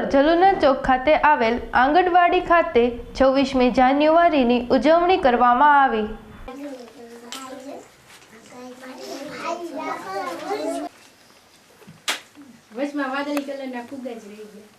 Road જલુના ચોક ખાતે આવેલ આંગણવાડી ખાતે છવ્વીસમી જાન્યુઆરીની ઉજવણી કરવામાં આવી. વચમાં વાદળી કલરના ફુગ્ગા જ રહી ગયા.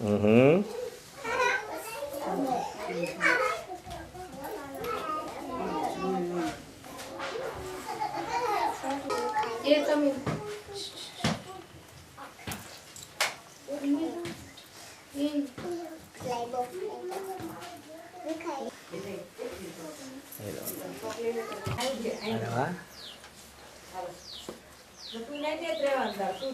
Uhum. Ano ba? Ito na niya, Trevor. Ito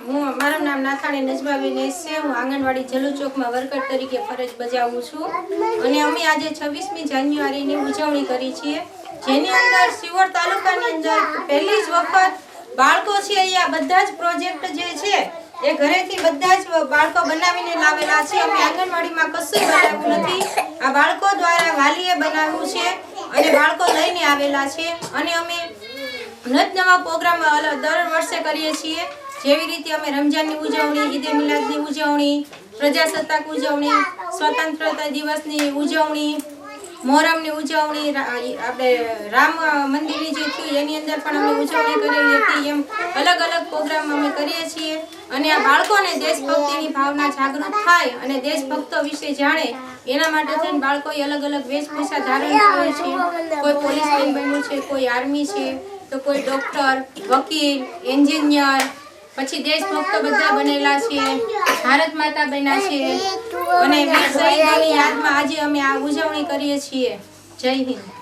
હું મારું નામ નાથાણી નજમાબેન એસ હું આંગણવાડી જલુ ચોકમાં વર્કર તરીકે ફરજ બજાવું છું. અને અમે આજે છવ્વીસમી જાન્યુઆરીની ઉજવણી કરી છીએ. જેની અંદર સિવોર તાલુકાની અંદર પહેલી જ વખત બાળકો છે અહીંયા બધા જ પ્રોજેક્ટ જે છે, એ ઘરેથી બધા જ બાળકો બનાવીને લાવેલા છે. અમે આંગણવાડીમાં કશું બનાવ્યું નથી. આ બાળકો દ્વારા વાલીએ બનાવ્યું છે અને બાળકો લઈને આવેલા છે. અને અમે નત નવા પ્રોગ્રામ દર વર્ષે કરીએ છીએ. જેવી રીતે અમે રમજાનની ઉજવણી ઈદે મિલાદની ઉજવણી, પ્રજાસત્તાક ઉજવણી, સ્વતંત્રતા દિવસની ઉજવણી મોહરમની ઉજવણી આપણે રામ મંદિરની જે થયું, એની અંદર પણ અમે ઉજવણી કરેલી હતી. એમ અલગ અલગ પ્રોગ્રામ અમે કરીએ છીએ. અને આ બાળકોને દેશભક્તિની ભાવના જાગૃત થાય અને દેશભક્તો વિશે જાણે. એના માટે થઈને બાળકોએ અલગ અલગ વેશભૂષા ધારણ કરે છે. કોઈ પોલીસ બન્યું છે, કોઈ આર્મી છે, તો કોઈ ડૉક્ટર, વકીલ, એન્જિનિયર, પછી દેશભક્તો બધા બનેલા છે. ભારત માતા બન્યા છીએ. અને વીર શહીદોની યાદમાં આજે અમે આ ઉજવણી કરીએ છીએ. જય હિન્દ.